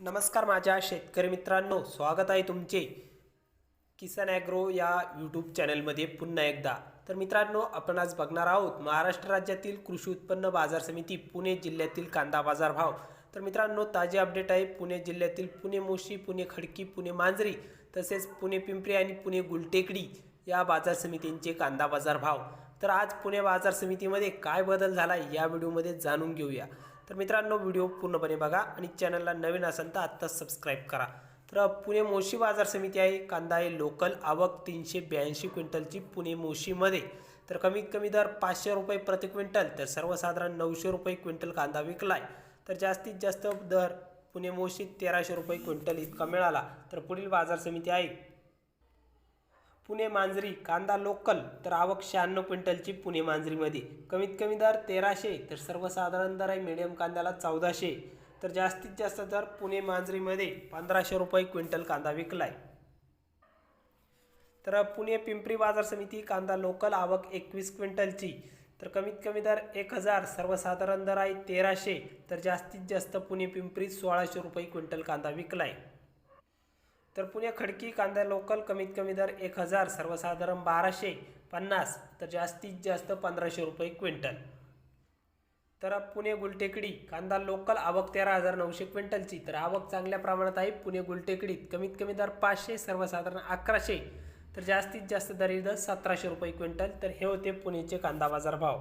नमस्कार माझ्या शेतकरी मित्रांनो स्वागत आहे तुमचे किसान ॲग्रो या यूट्यूब चॅनलमध्ये पुन्हा एकदा. तर मित्रांनो आपण आज बघणार आहोत महाराष्ट्र राज्यातील कृषी उत्पन्न बाजार समिती पुणे जिल्ह्यातील कांदा बाजार भाव. तर मित्रांनो ताजे अपडेट आहे पुणे जिल्ह्यातील पुणे मोशी पुणे खडकी पुणे मांजरी तसेच पुणे पिंपरी आणि पुणे गुलटेकडी या बाजार समितींचे कांदा बाजार भाव. तर आज पुणे बाजार समितीमध्ये काय बदल झाला या व्हिडिओमध्ये जाणून घेऊया. तर मित्रांनो व्हिडिओ पूर्णपणे बघा आणि चॅनलला नवीन असेल तर आत्ताच सबस्क्राईब करा. तर पुणे मोशी बाजार समिती आहे कांदा आहे लोकल आवक तीनशे ब्याऐंशी क्विंटलची पुणे मोशीमध्ये. तर कमीत कमी दर पाचशे रुपये प्रति क्विंटल तर सर्वसाधारण नऊशे रुपये क्विंटल कांदा विकलाय. तर जास्तीत जास्त दर पुणे मोशीत तेराशे रुपये क्विंटल इतका मिळाला. तर पुढील बाजार समिती आहे पुणे मांजरी कांदा लोकल तर आवक शहाण्णव क्विंटलची पुणे मांजरीमध्ये. कमीत कमी दर तेराशे तर सर्वसाधारण दर आहे मिडियम कांद्याला चौदाशे. तर जास्तीत जास्त दर पुणे मांजरीमध्ये पंधराशे रुपये क्विंटल कांदा विकलाय. तर पुणे पिंपरी बाजार समिती कांदा लोकल आवक एकवीस क्विंटलची. तर कमीत कमी दर एक हजार सर्वसाधारण दर आहे तेराशे. तर जास्तीत जास्त पुणे पिंपरी सोळाशे रुपये क्विंटल कांदा विकलाय. तर पुणे खडकी कांदा लोकल कमीत कमी दर एक हजार सर्वसाधारण बाराशे पन्नास तर जास्तीत जास्त पंधराशे रुपये क्विंटल. तर पुणे गुलटेकडी कांदा लोकल आवक तेरा हजार नऊशे क्विंटलची तर आवक चांगल्या प्रमाणात आहे. पुणे गुलटेकडीत कमीत कमी दर पाचशे सर्वसाधारण अकराशे तर जास्तीत जास्त दर सतराशे रुपये क्विंटल. तर हे होते पुणेचे कांदा बाजार भाव